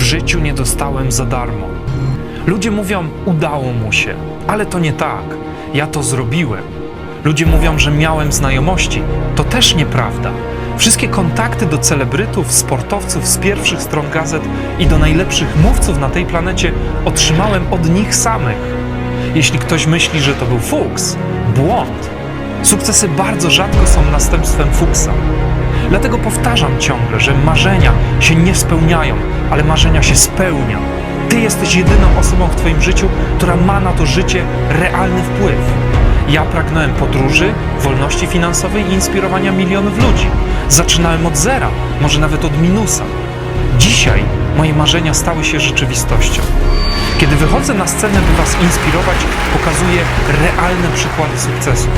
życiu nie dostałem za darmo. Ludzie mówią, udało mu się, ale to nie tak. Ja to zrobiłem. Ludzie mówią, że miałem znajomości. To też nieprawda. Wszystkie kontakty do celebrytów, sportowców z pierwszych stron gazet i do najlepszych mówców na tej planecie otrzymałem od nich samych. Jeśli ktoś myśli, że to był fuks, błąd. Sukcesy bardzo rzadko są następstwem fuksa. Dlatego powtarzam ciągle, że marzenia się nie spełniają, ale marzenia się spełnia. Ty jesteś jedyną osobą w Twoim życiu, która ma na to życie realny wpływ. Ja pragnąłem podróży, wolności finansowej i inspirowania milionów ludzi. Zaczynałem od zera, może nawet od minusa. Dzisiaj moje marzenia stały się rzeczywistością. Kiedy wychodzę na scenę, by Was inspirować, pokazuję realne przykłady sukcesów.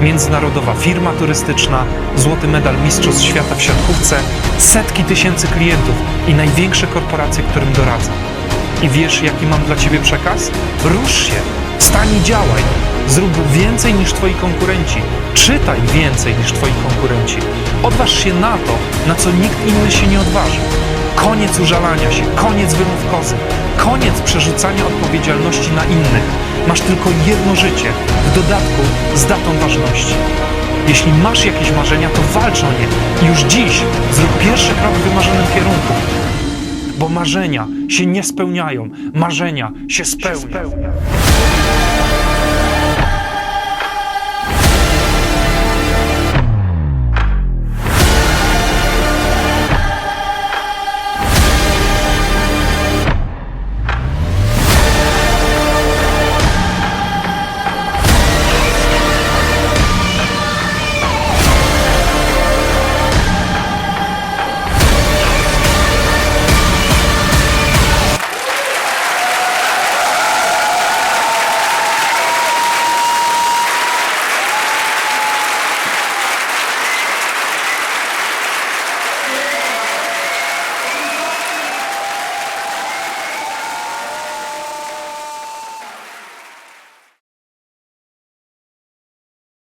Międzynarodowa firma turystyczna, złoty medal Mistrzostw Świata w siatkówce, setki tysięcy klientów i największe korporacje, którym doradzam. I wiesz, jaki mam dla Ciebie przekaz? Rusz się, wstań i działaj. Zrób więcej niż Twoi konkurenci. Czytaj więcej niż Twoi konkurenci. Odważ się na to, na co nikt inny się nie odważy. Koniec użalania się, koniec wymów koniec przerzucania odpowiedzialności na innych. Masz tylko jedno życie, w dodatku z datą ważności. Jeśli masz jakieś marzenia, to walcz o nie już dziś zrób pierwszy krok w wymarzonym kierunku. Bo marzenia się nie spełniają, marzenia się spełniają.